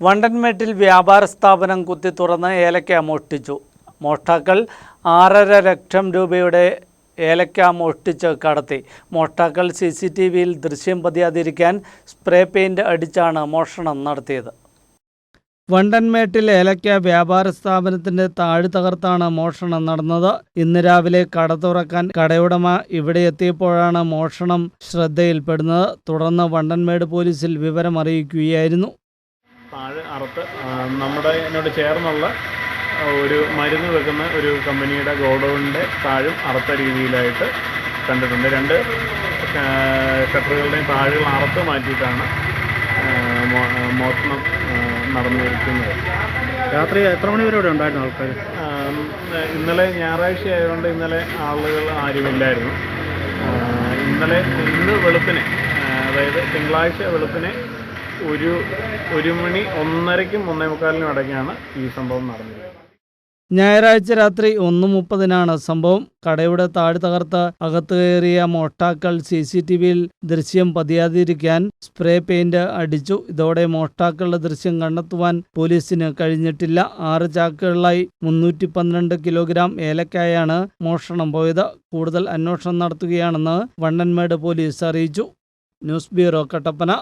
വണ്ടൻമേട്ടിൽ വ്യാപാര സ്ഥാപനം കുത്തി തുറന്ന് ഏലക്ക മോഷ്ടിച്ചു. മോഷ്ടാക്കൾ ആറര ലക്ഷം രൂപയുടെ ഏലക്ക മോഷ്ടിച്ച് കടത്തി. മോഷ്ടാക്കൾ സി സി ടി വിയിൽ ദൃശ്യം പതിയാതിരിക്കാൻ സ്പ്രേ പെയിന്റ് അടിച്ചാണ് മോഷണം നടത്തിയത്. വണ്ടൻമേട്ടിൽ ഏലക്ക വ്യാപാര സ്ഥാപനത്തിന്റെ താഴ് തകർത്താണ് മോഷണം നടന്നത്. ഇന്ന് രാവിലെ കട തുറക്കാൻ കടയുടമ ഇവിടെ എത്തിയപ്പോഴാണ് മോഷണം ശ്രദ്ധയിൽപ്പെടുന്നത്. തുടർന്ന് വണ്ടൻമേട് പോലീസിൽ വിവരം അറിയിക്കുകയായിരുന്നു താഴെ അറുത്ത് നമ്മുടെ എന്നോട് ചേർന്നുള്ള ഒരു മരുന്ന് വെക്കുന്ന ഒരു കമ്പനിയുടെ ഗോഡൗണിന്റെ താഴും അറുത്ത രീതിയിലായിട്ട് കണ്ടിട്ടുണ്ട്. രണ്ട് ഷട്ടറുകളുടെയും താഴുകൾ അറുത്ത് മാറ്റിയിട്ടാണ് മോഷണം നടന്നിരിക്കുന്നത്. രാത്രി എത്ര മണി വരെ ഇവിടെ ഉണ്ടായിരുന്നു ആൾക്കാർ ഇന്നലെ ഞായറാഴ്ച ആയതുകൊണ്ട് ഇന്നലെ ആളുകൾ ആരുമില്ലായിരുന്നു. ഇന്നലെ ഇന്ന് വെളുപ്പിനെ അതായത് തിങ്കളാഴ്ച വെളുപ്പിനെ ഒരു ഒരു മണി ഒന്നരയ്ക്കും ഒന്നേ മുക്കാലിനും ഇടയ്ക്കാണ് ഈ സംഭവം നടന്നിരിക്കുന്നത് ഞായറാഴ്ച രാത്രി ഒന്ന് മുപ്പതിനാണ് സംഭവം. കടയുടെ താഴ് തകർത്ത് അകത്തു കയറിയ മോഷ്ടാക്കൾ സി സി ടി വിയിൽ ദൃശ്യം പതിയാതിരിക്കാൻ സ്പ്രേ പെയിന്റ് അടിച്ചു. ഇതോടെ മോഷ്ടാക്കളുടെ ദൃശ്യം കണ്ടെത്തുവാൻ പോലീസിന് കഴിഞ്ഞിട്ടില്ല. ആറ് ചാക്കുകളിലായി മുന്നൂറ്റി പന്ത്രണ്ട് കിലോഗ്രാം ഏലക്കായാണ് മോഷണം പോയത്. കൂടുതൽ അന്വേഷണം നടത്തുകയാണെന്ന് വണ്ണൻമേട് പോലീസ് അറിയിച്ചു. News bureau Kattappana.